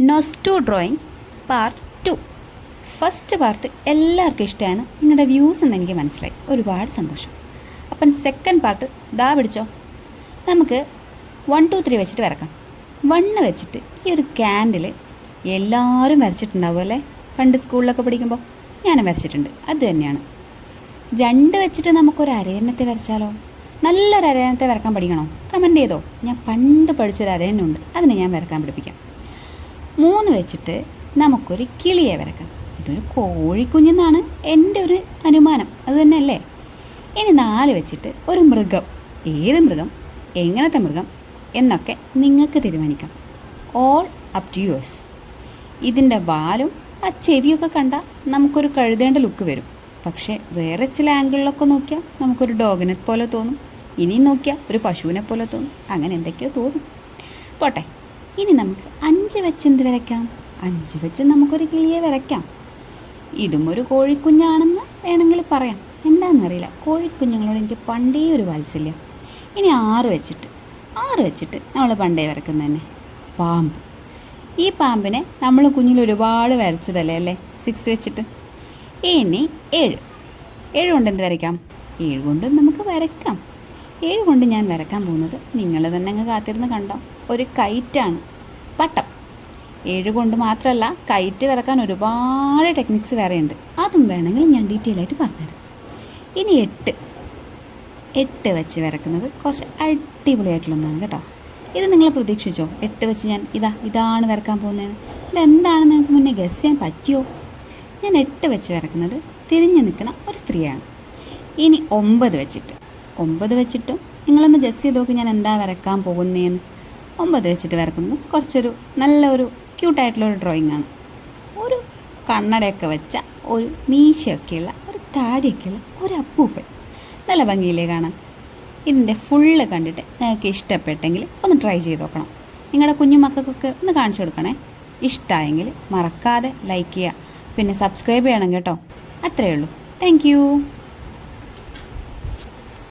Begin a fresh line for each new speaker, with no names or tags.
നൊസ്റ്റു drawing part two first part എല്ലാവർക്കും ഇഷ്ടമാണ്. നിങ്ങളുടെ വ്യൂസ് എന്ന് എനിക്ക് മനസ്സിലായി. ഒരുപാട് സന്തോഷം. അപ്പം സെക്കൻഡ് പാർട്ട് ദാ പിടിച്ചോ. നമുക്ക് വൺ ടു ത്രീ വെച്ചിട്ട് വരക്കാം. വണ്ണ് വെച്ചിട്ട് ഈ ഒരു ക്യാൻഡിൽ എല്ലാവരും വരച്ചിട്ടുണ്ടാവും അല്ലേ? പണ്ട് സ്കൂളിലൊക്കെ പഠിക്കുമ്പോൾ ഞാനും വരച്ചിട്ടുണ്ട്. അത് തന്നെയാണ്. രണ്ട് വെച്ചിട്ട് നമുക്കൊരു അരയന്നത്തെ വരച്ചാലോ? നല്ലൊരു അരയണത്തെ വരക്കാൻ പഠിക്കണോ? കമന്റ് ചെയ്തോ. ഞാൻ പണ്ട് പഠിച്ചൊരു അരയന്നുണ്ട് അതിനെ ഞാൻ വരക്കാൻ പഠിപ്പിക്കാം. മൂന്ന് വെച്ചിട്ട് നമുക്കൊരു കിളിയെ വരക്കാം. ഇതൊരു കോഴിക്കുഞ്ഞെന്നാണ് എന്റെ ഒരു അനുമാനം. അത് തന്നെയല്ലേ? ഇനി നാല് വെച്ചിട്ട് ഒരു മൃഗം. ഏത് മൃഗം? എങ്ങനത്തെ മൃഗം? എന്നൊക്കെ നിങ്ങൾക്ക് തീരുമാനിക്കാം. ഓൾ അപ് ടു യുവേഴ്സ് ഇതിന്റെ വാലും ആ ചെവിയൊക്കെ കണ്ടാൽ നമുക്കൊരു കഴുതേണ്ട ലുക്ക് വരും. പക്ഷേ വേറെ ചില ആംഗിളിലൊക്കെ നോക്കിയാൽ നമുക്കൊരു ഡോഗിനെ പോലെ തോന്നും. ഇനിയും നോക്കിയാൽ ഒരു പശുവിനെ പോലെ തോന്നും. അങ്ങനെ എന്തൊക്കെയോ തോന്നും. പോട്ടെ. ഇനി നമുക്ക് അഞ്ച് വെച്ച് എന്ത് വരയ്ക്കാം? അഞ്ച് വെച്ച് നമുക്കൊരു കിളിയെ വരയ്ക്കാം. ഇതും ഒരു കോഴിക്കുഞ്ഞാണെന്ന് വേണമെങ്കിൽ പറയാം. എന്താണെന്നറിയില്ല കോഴിക്കുഞ്ഞുങ്ങളോട് എനിക്ക് പണ്ടേ ഒരു വാത്സല്യം. ഇനി ആറ് വെച്ചിട്ട് ആറ് വെച്ചിട്ട് നമ്മൾ പണ്ടേ വരക്കുന്നത് തന്നെ. പാമ്പ്. ഈ പാമ്പിനെ നമ്മൾ കുഞ്ഞിൽ ഒരുപാട് വരച്ചതല്ലേ അല്ലേ? സിക്സ് വെച്ചിട്ട്. ഇനി ഏഴ്. ഏഴ് കൊണ്ട് എന്ത് വരയ്ക്കാം? ഏഴ് കൊണ്ട് നമുക്ക് വരയ്ക്കാം. ഏഴ് കൊണ്ട് ഞാൻ വരക്കാൻ പോകുന്നത് നിങ്ങൾ തന്നെ അങ്ങ് കാത്തിരുന്ന് കണ്ടോ? ഒരു കൈറ്റാണ്. പട്ടം. ഏഴ് കൊണ്ട് മാത്രമല്ല കൈറ്റ് വരക്കാൻ ഒരുപാട് ടെക്നിക്സ് വേറെ ഉണ്ട് അതും വേണമെങ്കിൽ ഞാൻ ഡീറ്റെയിൽ ആയിട്ട് പറഞ്ഞുതരാം. ഇനി എട്ട്. എട്ട് വെച്ച് വരക്കുന്നത് കുറച്ച് അടിപൊളിയായിട്ടുള്ളതാണ് കേട്ടോ. ഇത് നിങ്ങൾ പ്രതീക്ഷിച്ചോ? എട്ട് വെച്ച് ഞാൻ ഇതാ ഇതാണ് വരക്കാൻ പോകുന്നത് ഇതെന്താണ് നിങ്ങൾക്ക് മുന്നേ ഗസ് ചെയ്യാൻ പറ്റിയോ? ഞാൻ എട്ട് വെച്ച് വരക്കുന്നത് തിരിഞ്ഞു നിൽക്കുന്ന ഒരു സ്ത്രീയാണ്. ഇനി ഒമ്പത് വെച്ചിട്ട്. ഒമ്പത് വെച്ചിട്ടും നിങ്ങളൊന്ന് ഗസ് ചെയ്ത് നോക്കി ഞാൻ എന്താ വരക്കാൻ പോകുന്നതെന്ന് ഒമ്പത് വെച്ചിട്ട് വരക്കുന്നത് കുറച്ചൊരു നല്ലൊരു ക്യൂട്ടായിട്ടുള്ളൊരു ഡ്രോയിങ് ആണ് ഒരു കണ്ണടയൊക്കെ വെച്ച ഒരു മീശയൊക്കെയുള്ള ഒരു താടിയൊക്കെയുള്ള ഒരു അപ്പൂപ്പൻ. നല്ല ഭംഗിയിലേ കാണാൻ. ഇതിന്റെ ഫുള്ള് കണ്ടിട്ട് നിങ്ങൾക്ക് ഇഷ്ടപ്പെട്ടെങ്കിൽ ഒന്ന് ട്രൈ ചെയ്ത് നോക്കണം. നിങ്ങളുടെ കുഞ്ഞു മക്കൾക്കൊക്കെ ഒന്ന് കാണിച്ചു കൊടുക്കണേ. ഇഷ്ടമായെങ്കിൽ മറക്കാതെ ലൈക്ക് ചെയ്യുക. പിന്നെ സബ്സ്ക്രൈബ് ചെയ്യണം കേട്ടോ. അത്രയേ ഉള്ളൂ. താങ്ക്